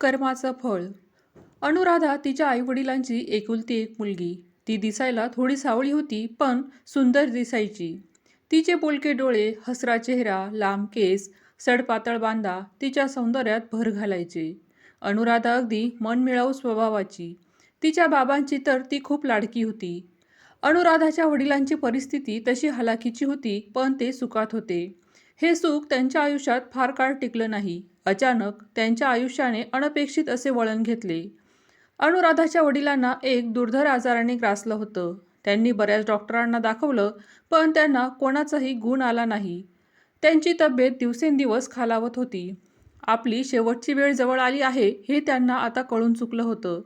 कर्माचं फळ. अनुराधा तिच्या आईवडिलांची एकुलती एक मुलगी. ती दिसायला थोडी सावळी होती पण सुंदर दिसायची. तिचे बोलके डोळे हसरा चेहरा लांब केस सडपातळ बांधा तिच्या सौंदर्यात भर घालायचे. अनुराधा अगदी मनमिळाऊ स्वभावाची. तिच्या बाबांची तर ती खूप लाडकी होती. अनुराधाच्या वडिलांची परिस्थिती तशी हलाखीची होती पण ते सुखात होते. हे सुख त्यांच्या आयुष्यात फार काळ टिकलं नाही. अचानक त्यांच्या आयुष्याने अनपेक्षित असे वळण घेतले. अनुराधाच्या वडिलांना एक दुर्धर आजाराने ग्रासलं होतं. त्यांनी बऱ्याच डॉक्टरांना दाखवलं पण त्यांना कोणाचाही गुण आला नाही. त्यांची तब्येत दिवसेंदिवस खालावत होती. आपली शेवटची वेळ जवळ आली आहे हे त्यांना आता कळून चुकलं होतं.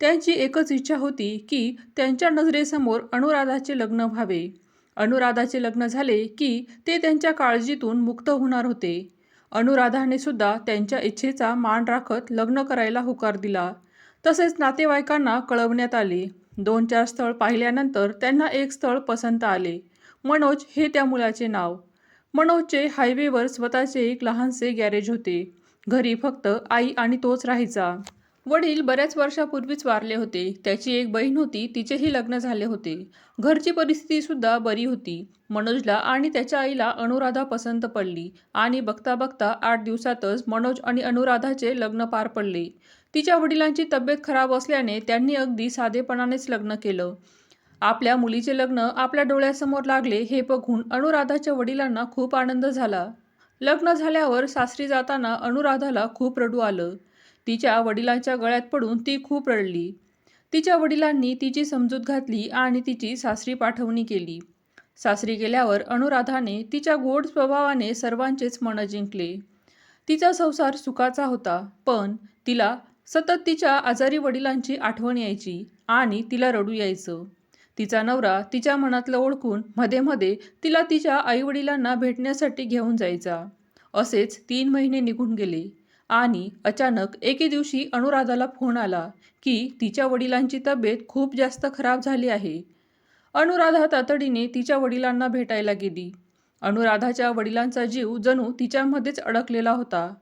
त्यांची एकच इच्छा होती की त्यांच्या नजरेसमोर अनुराधाचे लग्न व्हावे. अनुराधाचे लग्न झाले की ते त्यांच्या काळजीतून मुक्त होणार होते. अनुराधाने सुद्धा त्यांच्या इच्छेचा मान राखत लग्न करायला होकार दिला. तसेच नातेवाईकांना कळवण्यात आले. दोन चार स्थळ पाहिल्यानंतर त्यांना एक स्थळ पसंत आले. मनोज हे त्या मुलाचे नाव. मनोजचे हायवेवर स्वतःचे एक लहानसे गॅरेज होते. घरी फक्त आई आणि तोच राहायचा. वडील बऱ्याच वर्षापूर्वीच वारले होते. त्याची एक बहीण होती. तिचेही लग्न झाले होते. घरची परिस्थिती सुद्धा बरी होती. मनोजला आणि त्याच्या आईला अनुराधा पसंत पडली आणि बघता बघता आठ दिवसातच मनोज आणि अनुराधाचे लग्न पार पडले. तिच्या वडिलांची तब्येत खराब असल्याने त्यांनी अगदी साधेपणानेच लग्न केलं. आपल्या मुलीचे लग्न आपल्या डोळ्यासमोर लागले हे बघून अनुराधाच्या वडिलांना खूप आनंद झाला. लग्न झाल्यावर सासरी जाताना अनुराधाला खूप रडू आलं. तिच्या वडिलांच्या गळ्यात पडून ती खूप रडली. तिच्या वडिलांनी तिची समजूत घातली आणि तिची सासरी पाठवणी केली. सासरी गेल्यावर अनुराधाने तिच्या गोड स्वभावाने सर्वांचेच मन जिंकले. तिचा संसार सुखाचा होता पण तिला सतत तिच्या आजारी वडिलांची आठवण यायची आणि तिला रडू यायचं. तिचा नवरा तिच्या मनातलं ओळखून मध्ये मध्ये तिला तिच्या आईवडिलांना भेटण्यासाठी घेऊन जायचा. असेच तीन महिने निघून गेले. आणि अचानक एके दिवशी अनुराधाला फोन आला की तिच्या वडिलांची तब्येत खूप जास्त खराब झाली आहे. अनुराधा तातडीने तिच्या वडिलांना भेटायला गेली. अनुराधाच्या वडिलांचा जीव जणू तिच्यामध्येच अडकलेला होता.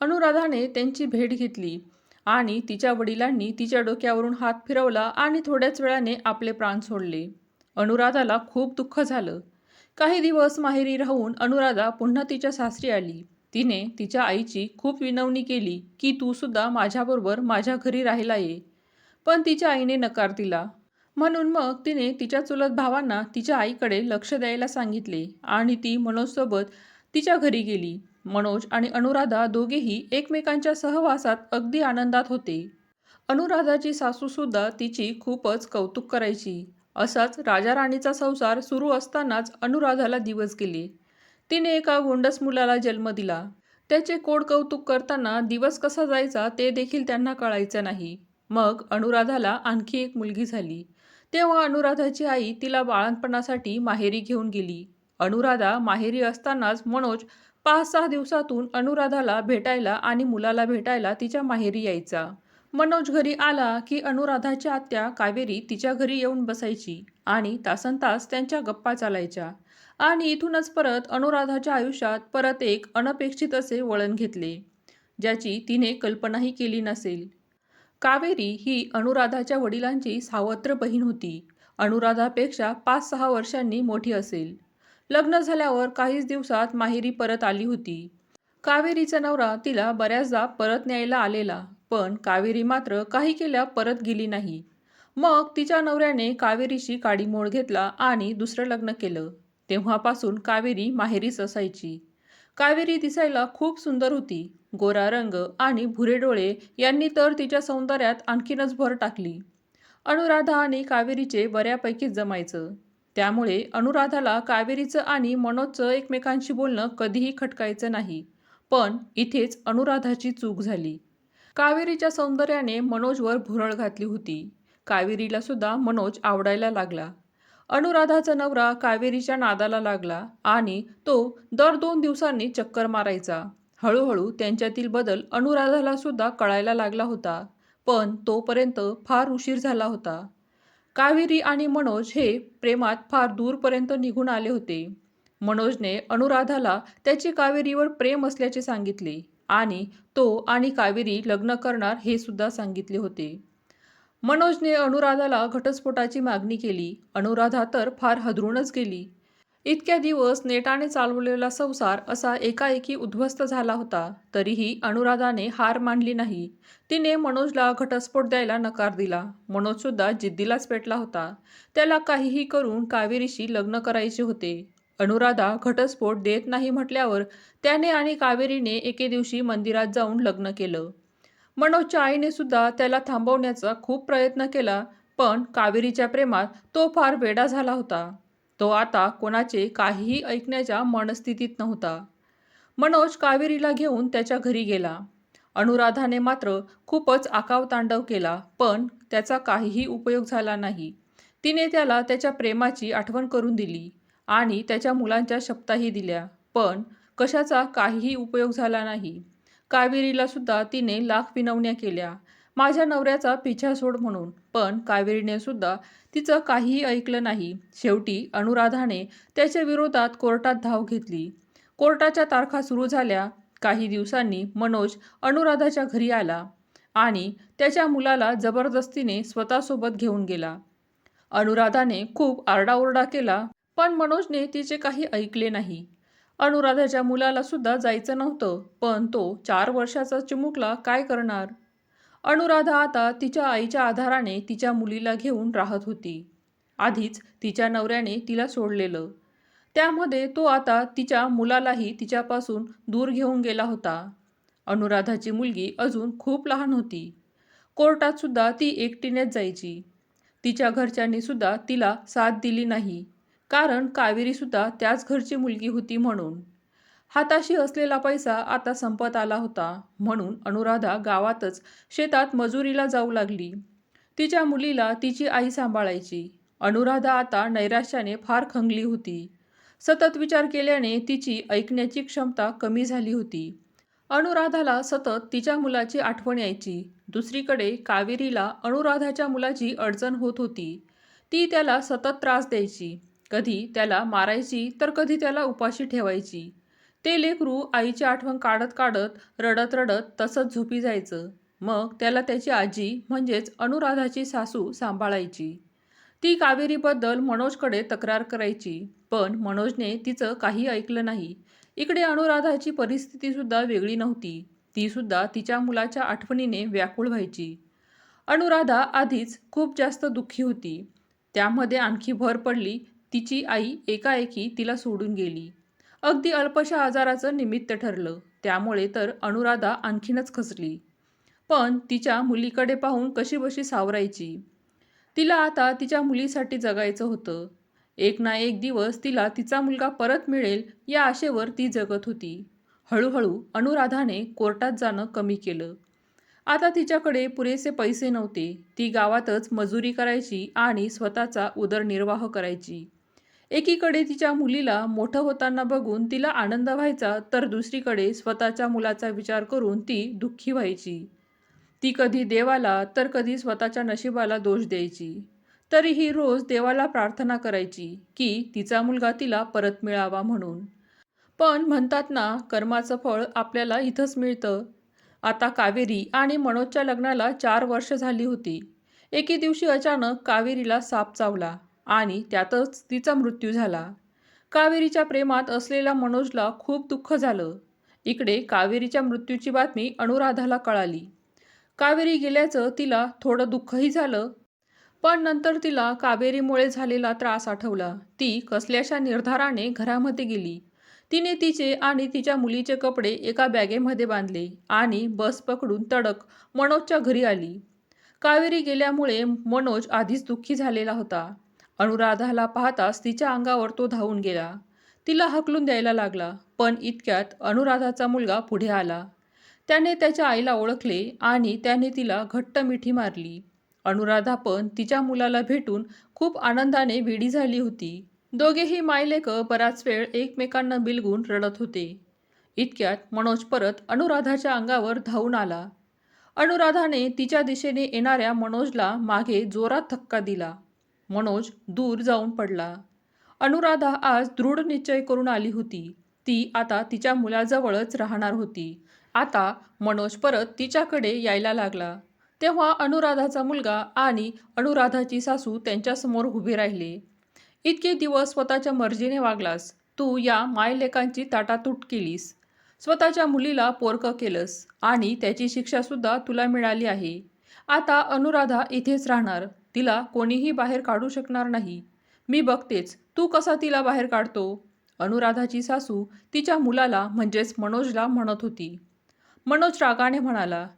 अनुराधाने त्यांची भेट घेतली आणि तिच्या वडिलांनी तिच्या डोक्यावरून हात फिरवला आणि थोड्याच वेळाने आपले प्राण सोडले. अनुराधाला खूप दुःख झालं. काही दिवस माहेरी राहून अनुराधा पुन्हा तिच्या सासरी आली. तिने तिच्या आईची खूप विनवणी केली की तू सुद्धा माझ्याबरोबर माझ्या घरी राहायला ये. पण तिच्या आईने नकार दिला. म्हणून मग तिने तिच्या चुलत भावांना तिच्या आईकडे लक्ष द्यायला सांगितले आणि ती मनोजसोबत तिच्या घरी गेली. मनोज आणि अनुराधा दोघेही एकमेकांच्या सहवासात अगदी आनंदात होते. अनुराधाची सासूसुद्धा तिची खूपच कौतुक करायची. असाच राजा राणीचा संसार सुरू असतानाच अनुराधाला दिवस गेले. तिने एका गोंडस मुलाला जन्म दिला. त्याचे कोड कौतुक करताना दिवस कसा जायचा ते देखील त्यांना कळायचं नाही. मग अनुराधाला आणखी एक मुलगी झाली. तेव्हा अनुराधाची आई तिला बाळणपणासाठी माहेरी घेऊन गेली. अनुराधा माहेरी असतानाच मनोज पाच सहा दिवसातून अनुराधाला भेटायला आणि मुलाला भेटायला तिच्या माहेरी यायचा. मनोज घरी आला की अनुराधाच्या आत्या कावेरी तिच्या घरी येऊन बसायची आणि तासन तास त्यांच्या गप्पा चालायच्या. आणि इथूनच परत अनुराधाच्या आयुष्यात परत एक अनपेक्षित असे वळण घेतले ज्याची तिने कल्पनाही केली नसेल. कावेरी ही अनुराधाच्या वडिलांची सावत्र बहीण होती. अनुराधापेक्षा पाच सहा वर्षांनी मोठी असेल. लग्न झाल्यावर काहीच दिवसात माहेरी परत आली होती. कावेरीचा नवरा तिला बऱ्याचदा परत न्यायला आलेला पण कावेरी मात्र काही केल्या परत गेली नाही. मग तिच्या नवऱ्याने कावेरीशी काडीमोड घेतला आणि दुसरं लग्न केलं. तेव्हापासून कावेरी माहेरीच असायची. कावेरी दिसायला खूप सुंदर होती. गोरा रंग आणि भुरे डोळे यांनी तर तिच्या सौंदर्यात आणखीनच भर टाकली. अनुराधा आणि कावेरीचे बऱ्यापैकी जमायचं. त्यामुळे अनुराधाला कावेरीचं आणि मनोजचं एकमेकांशी बोलणं कधीही खटकायचं नाही. पण इथेच अनुराधाची चूक झाली. कावेरीच्या सौंदर्याने मनोजवर भुरळ घातली होती. कावेरीला सुद्धा मनोज आवडायला लागला. अनुराधाचा नवरा कावेरीच्या नादाला लागला आणि तो दर दोन दिवसांनी चक्कर मारायचा. हळूहळू त्यांच्यातील बदल अनुराधाला सुद्धा कळायला लागला होता पण तोपर्यंत फार उशीर झाला होता. कावेरी आणि मनोज हे प्रेमात फार दूरपर्यंत निघून आले होते. मनोजने अनुराधाला त्याचे कावेरीवर प्रेम असल्याचे सांगितले आणि तो आणि कावेरी लग्न करणार हे सुद्धा सांगितले होते. मनोजने अनुराधाला घटस्फोटाची मागणी केली. अनुराधा तर फार हदरूनच गेली. इतक्या दिवस नेटाने चालवलेला संसार असा एकाएकी उद्ध्वस्त झाला होता. तरीही अनुराधाने हार मानली नाही. तिने मनोजला घटस्फोट द्यायला नकार दिला. मनोजसुद्धा जिद्दीलाच पेटला होता. त्याला काहीही करून कावेरीशी लग्न करायचे होते. अनुराधा घटस्फोट देत नाही म्हटल्यावर त्याने आणि कावेरीने एके दिवशी मंदिरात जाऊन लग्न केलं. मनोजच्या आईने सुद्धा त्याला थांबवण्याचा खूप प्रयत्न केला पण कावेरीच्या प्रेमात तो फार वेडा झाला होता. तो आता कोणाचे काहीही ऐकण्याच्या मनस्थितीत नव्हता. मनोज कावेरीला घेऊन त्याच्या घरी गेला. अनुराधाने मात्र खूपच आकावतांडव केला पण त्याचा काहीही उपयोग झाला नाही. तिने त्याला त्याच्या प्रेमाची आठवण करून दिली आणि त्याच्या मुलांच्या शपथाही दिल्या पण कशाचा काहीही उपयोग झाला नाही. कावेरीला सुद्धा तिने लाख विनवण्या केल्या. माझ्या नवऱ्याचा पिछा सोड म्हणून. पण कावेरीने सुद्धा तिचं काहीही ऐकलं नाही. शेवटी अनुराधाने त्याच्या विरोधात कोर्टात धाव घेतली. कोर्टाच्या तारखा सुरू झाल्या. काही दिवसांनी मनोज अनुराधाच्या घरी आला आणि त्याच्या मुलाला जबरदस्तीने स्वतःसोबत घेऊन गेला. अनुराधाने खूप आरडाओरडा केला पण मनोजने तिचे काही ऐकले नाही. अनुराधाच्या मुलाला सुद्धा जायचं नव्हतं पण तो चार वर्षाचा चिमुकला काय करणार? अनुराधा आता तिच्या आईच्या आधाराने तिच्या मुलीला घेऊन राहत होती. आधीच तिच्या नवऱ्याने तिला सोडलेलं. त्यामध्ये तो आता तिच्या मुलालाही तिच्यापासून दूर घेऊन गेला होता. अनुराधाची मुलगी अजून खूप लहान होती. कोर्टात सुद्धा ती एकटीनेच जायची. तिच्या घरच्यांनी सुद्धा तिला साथ दिली नाही. कारण कावेरीसुद्धा त्याच घरची मुलगी होती म्हणून. हाताशी असलेला पैसा आता संपत आला होता म्हणून अनुराधा गावातच शेतात मजुरीला जाऊ लागली. तिच्या मुलीला तिची आई सांभाळायची. अनुराधा आता नैराश्याने फार खंगली होती. सतत विचार केल्याने तिची ऐकण्याची क्षमता कमी झाली होती. अनुराधाला सतत तिच्या मुलाची आठवण यायची. दुसरीकडे कावेरीला अनुराधाच्या मुलाची अडचण होत होती. ती त्याला सतत त्रास द्यायची. कधी त्याला मारायची तर कधी त्याला उपाशी ठेवायची. ते लेकरू आईची आठवण काढत काढत रडत रडत तसंच झोपी जायचं. मग त्याला त्याची आजी म्हणजेच अनुराधाची सासू सांभाळायची. ती कावेरीबद्दल मनोजकडे तक्रार करायची पण मनोजने तिचं काही ऐकलं नाही. इकडे अनुराधाची परिस्थितीसुद्धा वेगळी नव्हती. तीसुद्धा तिच्या मुलाच्या आठवणीने व्याकुळ व्हायची. अनुराधा आधीच खूप जास्त दुःखी होती. त्यामध्ये आणखी भर पडली तिची आई एकाएकी तिला सोडून गेली. अगदी अल्पशा आजाराचं निमित्त ठरलं. त्यामुळे तर अनुराधा आणखीनच खचली. पण तिच्या मुलीकडे पाहून कशीबशी सावरायची? तिला आता तिच्या मुलीसाठी जगायचं होतं. एक ना एक दिवस तिला तिचा मुलगा परत मिळेल या आशेवर ती जगत होती. हळूहळू अनुराधाने कोर्टात जाणं कमी केलं. आता तिच्याकडे पुरेसे पैसे नव्हते. ती गावातच मजुरी करायची आणि स्वतःचा उदरनिर्वाह करायची. एकीकडे तिच्या मुलीला मोठं होताना बघून तिला आनंद व्हायचा तर दुसरीकडे स्वतःच्या मुलाचा विचार करून ती दुःखी व्हायची. ती कधी देवाला तर कधी स्वतःच्या नशिबाला दोष द्यायची. तरीही रोज देवाला प्रार्थना करायची की तिचा मुलगा तिला परत मिळावा म्हणून. पण म्हणतात ना कर्माचं फळ आपल्याला इथंच मिळतं. आता कावेरी आणि मनोजच्या लग्नाला चार वर्ष झाली होती. एके दिवशी अचानक कावेरीला साप चावला. आणि त्यातच तिचा मृत्यू झाला. कावेरीच्या प्रेमात असलेल्या मनोजला खूप दुःख झालं. इकडे कावेरीच्या मृत्यूची बातमी अनुराधाला कळाली. कावेरी गेल्याचं तिला थोडं दुःखही झालं पण नंतर तिला कावेरीमुळे झालेला त्रास आठवला. ती कसल्याशा निर्धाराने घरामध्ये गेली. तिने तिचे आणि तिच्या मुलीचे कपडे एका बॅगेमध्ये बांधले आणि बस पकडून तडक मनोजच्या घरी आली. कावेरी गेल्यामुळे मनोज आधीच दुःखी झालेला होता. अनुराधाला पाहताच तिच्या अंगावर तो धावून गेला. तिला हकलून द्यायला लागला पण इतक्यात अनुराधाचा मुलगा पुढे आला. त्याने त्याच्या आईला ओळखले आणि त्याने तिला घट्ट मिठी मारली. अनुराधा पण तिच्या मुलाला भेटून खूप आनंदाने वेडी झाली होती. दोघेही मायलेक बराच वेळ एकमेकांना बिलगून रडत होते. इतक्यात मनोज परत अनुराधाच्या अंगावर धावून आला. अनुराधाने तिच्या दिशेने येणाऱ्या मनोजला मागे जोरात धक्का दिला. मनोज दूर जाऊन पडला. अनुराधा आज दृढ निश्चय करून आली होती. ती आता तिच्या मुलाजवळच राहणार होती. आता मनोज परत तिच्याकडे यायला लागला. तेव्हा अनुराधाचा मुलगा आणि अनुराधाची सासू त्यांच्यासमोर उभे राहिले. इतके दिवस स्वतःच्या मर्जीने वागलास. तू या मायलेकांची ताटातूट केलीस. स्वतःच्या मुलीला पोरकं केलंस आणि त्याची शिक्षासुद्धा तुला मिळाली आहे. आता अनुराधा इथेच राहणार. तिला कोणीही बाहेर काढू शकणार नाही. मी बघतेच तू कसा तिला बाहेर काढतो? अनुराधाची सासू तिच्या मुलाला म्हणजेच मनोजला म्हणत होती. मनोज रागाने म्हणाला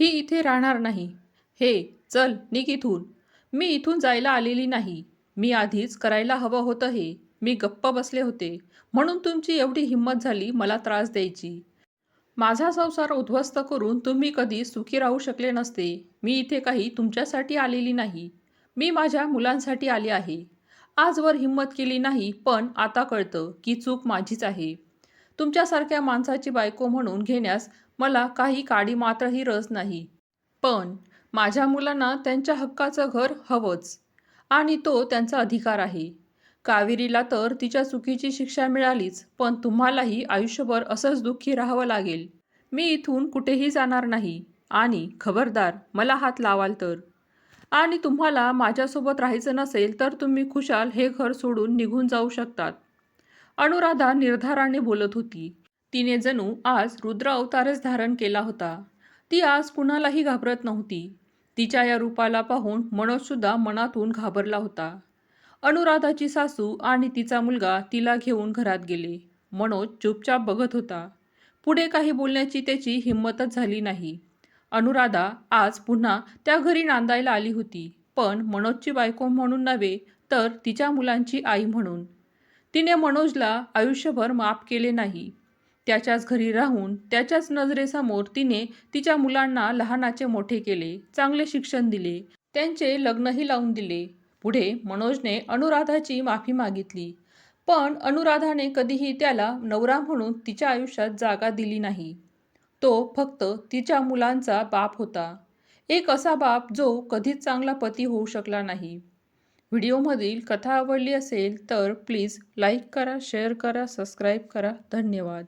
ही इथे राहणार नाही. हे चल निघ इथून. मी इथून जायला आलेली नाही. मी आधीच करायला हवं होतं हे. मी गप्प बसले होते. म्हणून तुमची एवढी हिंमत झाली मला त्रास द्यायची. माझा संसार उद्ध्वस्त करून तुम्ही कधी सुखी राहू शकले नसते. मी इथे काही तुमच्यासाठी आलेली नाही. मी माझ्या मुलांसाठी आले आहे. आजवर हिंमत केली नाही पण आता कळतं की चूक माझीच आहे. तुमच्यासारख्या माणसाची बायको म्हणून घेण्यास मला काही काडी मात्रही रस नाही. पण माझ्या मुलांना त्यांच्या हक्काचं घर हवंच आणि तो त्यांचा अधिकार आहे. कावेरीला तर तिच्या चुकीची शिक्षा मिळालीच पण तुम्हालाही आयुष्यभर असंच दुःखी राहावं लागेल. मी इथून कुठेही जाणार नाही. आणि खबरदार मला हात लावाल तर. आणि तुम्हाला माझ्यासोबत राहायचं नसेल तर तुम्ही खुशाल हे घर सोडून निघून जाऊ शकतात. अनुराधा निर्धाराने बोलत होती. तिने जणू आज रुद्र अवतारच धारण केला होता. ती आज कुणालाही घाबरत नव्हती. तिच्या या रूपाला पाहून मनोजसुद्धा मनातून घाबरला होता. अनुराधाची सासू आणि तिचा मुलगा तिला घेऊन घरात गेले. मनोज चुपचाप बघत होता. पुढे काही बोलण्याची त्याची हिंमतच झाली नाही. अनुराधा आज पुन्हा त्या घरी नांदायला आली होती. पण मनोजची बायको म्हणून नव्हे तर तिच्या मुलांची आई म्हणून. तिने मनोजला आयुष्यभर माफ केले नाही. त्याच्याच घरी राहून त्याच्याच नजरेसमोर तिने तिच्या मुलांना लहानाचे मोठे केले चांगले शिक्षण दिले त्यांचे लग्नही लावून दिले. पुढे मनोजने अनुराधाची माफी मागितली. पण अनुराधाने कधीही त्याला नवरा म्हणून तिच्या आयुष्यात जागा दिली नाही. तो फक्त तिच्या मुलांचा बाप होता. एक असा बाप जो कधीच चांगला पती होऊ शकला नाही. व्हिडिओमधील कथा आवडली असेल तर प्लीज लाईक करा शेअर करा सबस्क्राईब करा. धन्यवाद.